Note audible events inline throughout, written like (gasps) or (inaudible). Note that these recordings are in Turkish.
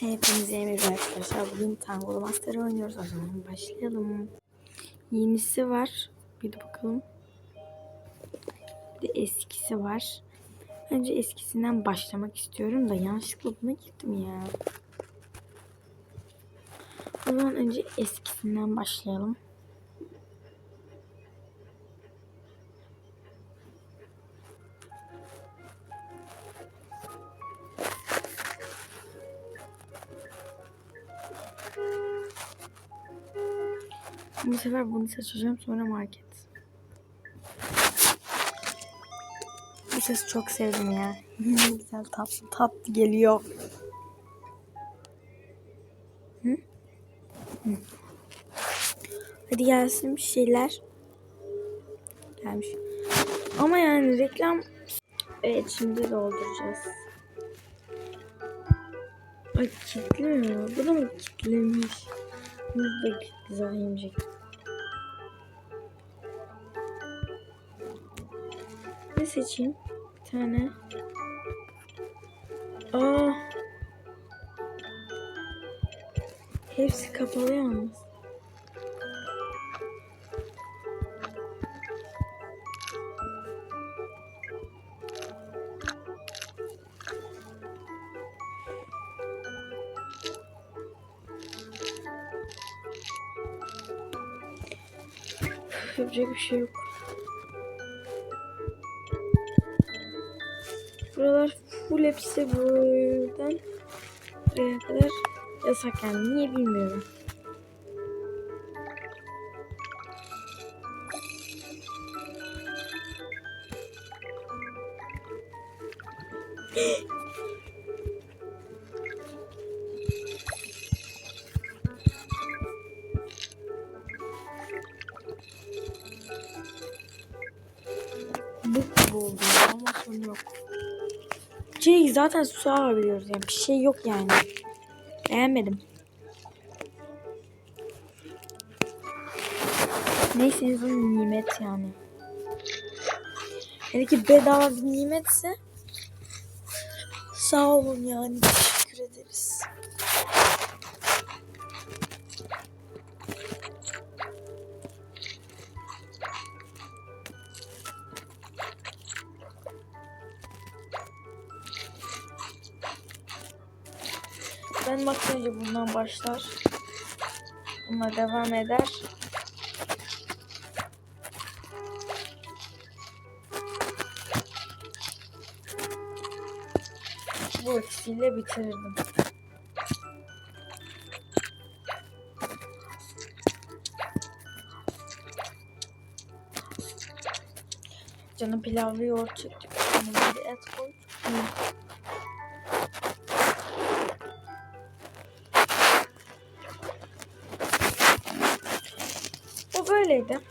Hepinize merhaba arkadaşlar. Bugün Tango Master oynuyoruz. O zaman başlayalım. Yenisi var. Bir de bakalım. Bir de eskisi var. Önce eskisinden başlamak istiyorum da yanlışlıkla buna gittim ya. O zaman önce eskisinden başlayalım. Bu sefer bunu seçeceğim sonra market. Bu sesi çok sevdim ya. (laughs) Güzel tatlı tatlı geliyor. Hı? Hı. Hadi gelsin bir şeyler. Gelmiş. Ama yani reklam... Evet şimdi dolduracağız. Ay kilitli mi? Bu da mı kilitlemiş? Bu da güzel Ne seçeyim? Bir tane. Aa. Hepsi kapalı yalnız. Yapacak bir şey yok. Hepsi buradan buraya kadar yasak yani. Niye bilmiyorum. (gasps) Bu oldu ama sorun yok. Şey zaten su alabiliyoruz yani bir şey yok yani. Beğenmedim. Neyse en nimet yani. Hele ki bedava bir nimetse sağ olun yani teşekkür ederiz. Ben bak önce bundan başlar. Bununla devam eder. Bu ikisiyle bitirirdim. Canım pilavlı yoğurt çekti. Yanına bir et böyleydi.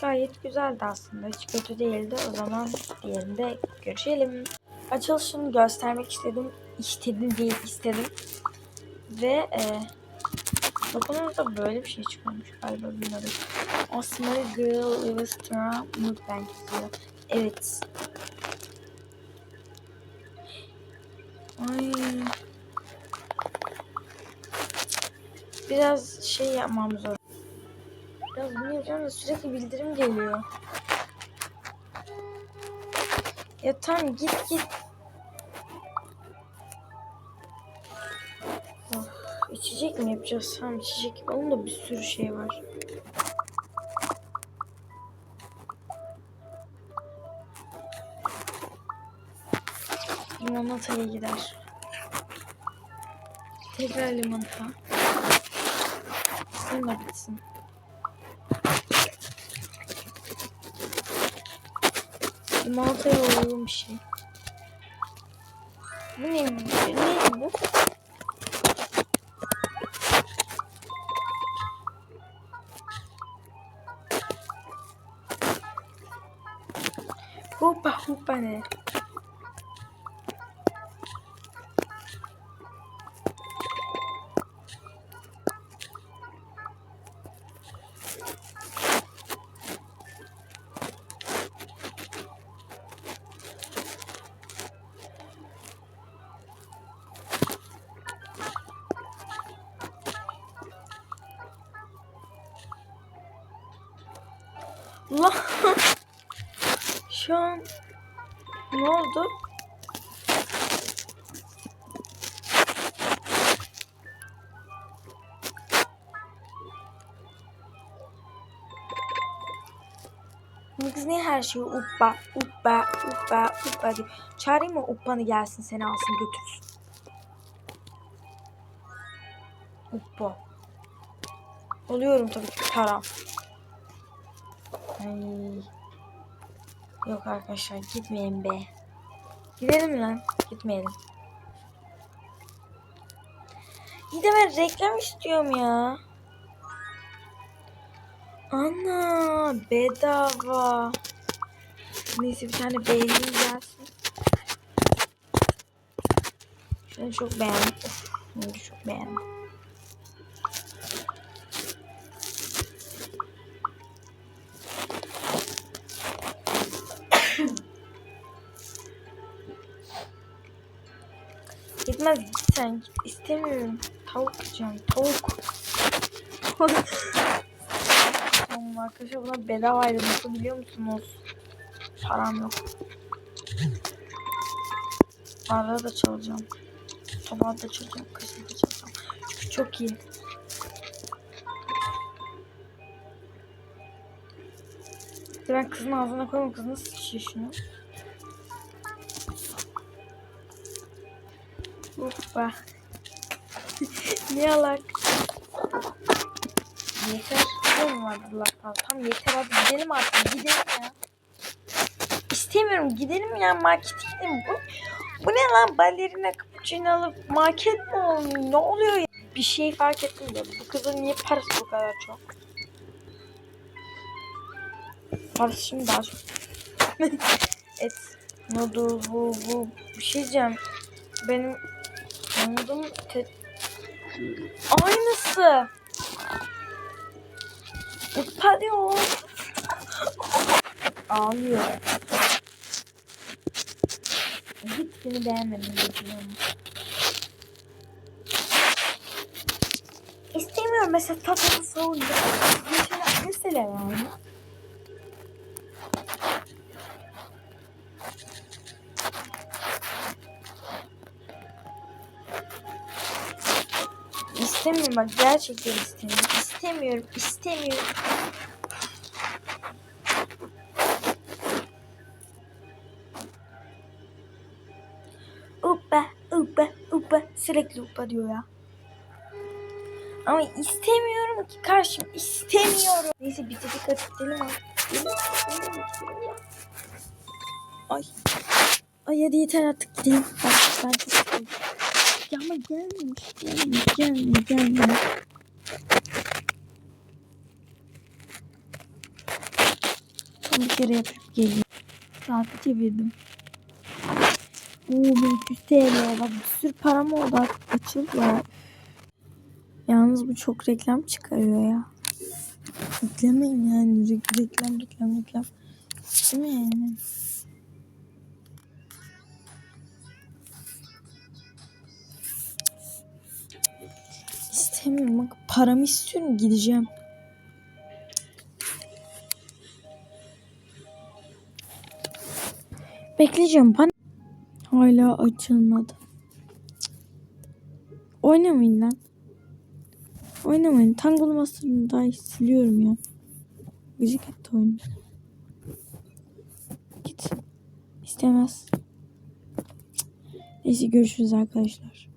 Gayet güzeldi aslında. Hiç kötü değildi. O zaman diğerinde görüşelim. Açılışını göstermek istedim. İstedim değil istedim. Ve e, dokunumda böyle bir şey çıkıyormuş galiba bilmiyorum. Osmanlı Girl Illustra Mukbang diyor. Evet. Ay. Biraz şey yapmam zor. Biraz bunu da sürekli bildirim geliyor. Ya tamam git git. Oh, içecek mi yapacağız? Tamam içecek. Onun da bir sürü şey var. Limonataya gider. Tekrar limonata. Bununla bitsin. Limonataya uygun bir şey. Bu ne? Ne bu? Hoppa hoppa ne? Lan. Şu an ne oldu? Kız niye her şeyi uppa, uppa, uppa, uppa diyor. Çağırayım mı uppanı gelsin seni alsın götürsün. Uppa. Oluyorum tabii ki taraf. Ay. Yok arkadaşlar gitmeyin be. Gidelim lan. Gitmeyelim. Bir de ben reklam istiyorum ya. Ana bedava. Neyse bir tane beğenim gelsin. Şunu çok beğendim. Of, bunu çok beğendim. Gitmez git sen. İstemiyorum. Tavuk yiyeceğim. Tavuk. Tamam arkadaşlar buna bedavaydı. Nasıl biliyor musunuz? Param yok. Bardağı da çalacağım. Tabağı da çalacağım. Kaşığı da çalacağım. Çünkü çok iyi. Ben kızın ağzına koyayım. Kız nasıl içiyor şunu? Hoppa. (laughs) ne alak? Yeter. Ne mi vardı laflar? Tam yeter hadi gidelim artık. Gidelim ya. İstemiyorum. Gidelim ya markete gidelim. Bu, bu ne lan? Balerina cappuccino alıp market mi olmuyor? Ne oluyor ya? Bir şey fark ettim de bu kızın niye parası bu kadar çok? Parası şimdi daha çok. (laughs) Et, noodle, bu, bu. Bir şey diyeceğim. Benim anladım. Te... Aynısı. Hadi Ağlıyor. Hiçbirini beğenmedim. İstemiyorum mesela tatlı savunca. Mesela, mesela yani. İstemiyorum bak gerçekten istemiyorum. İstemiyorum, istemiyorum. Upa, upa, upa. Sürekli upa diyor ya. Ama istemiyorum ki karşım istemiyorum. Neyse bitirdik gidelim, gidelim ya. Ay. Ay hadi yeter artık gidelim. Bak ben çok. Ya ama gelmiş. Gelmiş, gelmiş, gelmiş. Son bir kere yapıp geleyim. Saati çevirdim. Oo 1300 TL. Bak bir sürü param oldu artık. Açıl ya. Yalnız bu çok reklam çıkarıyor ya. Yüklemeyin yani. Re- reklam, reklam, reklam. Değil mi yani? İstemiyorum. Bak paramı istiyorum. Gideceğim. Bekleyeceğim. Bana hala açılmadı. Oynamayın lan. Oynamayın. Tangle Master'ını daha siliyorum ya. Gıcık etti oyunu. Git. İstemez. Neyse görüşürüz arkadaşlar.